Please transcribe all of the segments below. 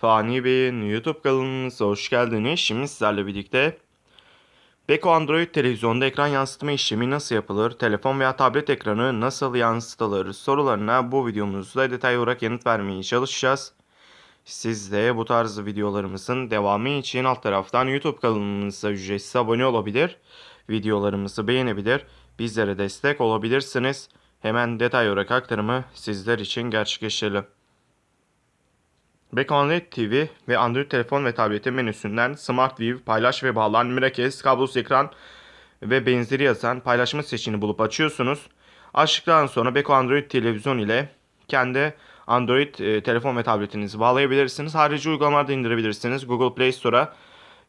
Fani Bey'in YouTube kanalımıza hoş geldiniz. Şimdi sizlerle birlikte Beko Android televizyonda ekran yansıtma işlemi nasıl yapılır? Telefon veya tablet ekranı nasıl yansıtılır? Sorularına bu videomuzda detaylı olarak yanıt vermeye çalışacağız. Siz de bu tarz videolarımızın devamı için alt taraftan YouTube kanalımıza ücretsiz abone olabilir. Videolarımızı beğenebilir. Bizlere destek olabilirsiniz. Hemen detay olarak aktarımı sizler için gerçekleştirelim. Beko Android TV ve Android telefon ve tabletin menüsünden Smart View, paylaş ve bağlan, Miracle, kablosuz ekran ve benzeri yazan paylaşma seçeneğini bulup açıyorsunuz. Açtıktan sonra Beko Android televizyon ile kendi Android e, telefon ve tabletinizi bağlayabilirsiniz. Harici uygulamalarda indirebilirsiniz. Google Play Store'a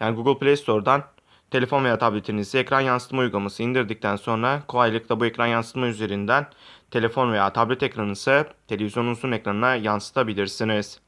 yani Google Play Store'dan telefon veya tabletinizi ekran yansıtma uygulaması indirdikten sonra kolaylıkla bu ekran yansıtma üzerinden telefon veya tablet ekranınızı televizyonunuzun ekranına yansıtabilirsiniz.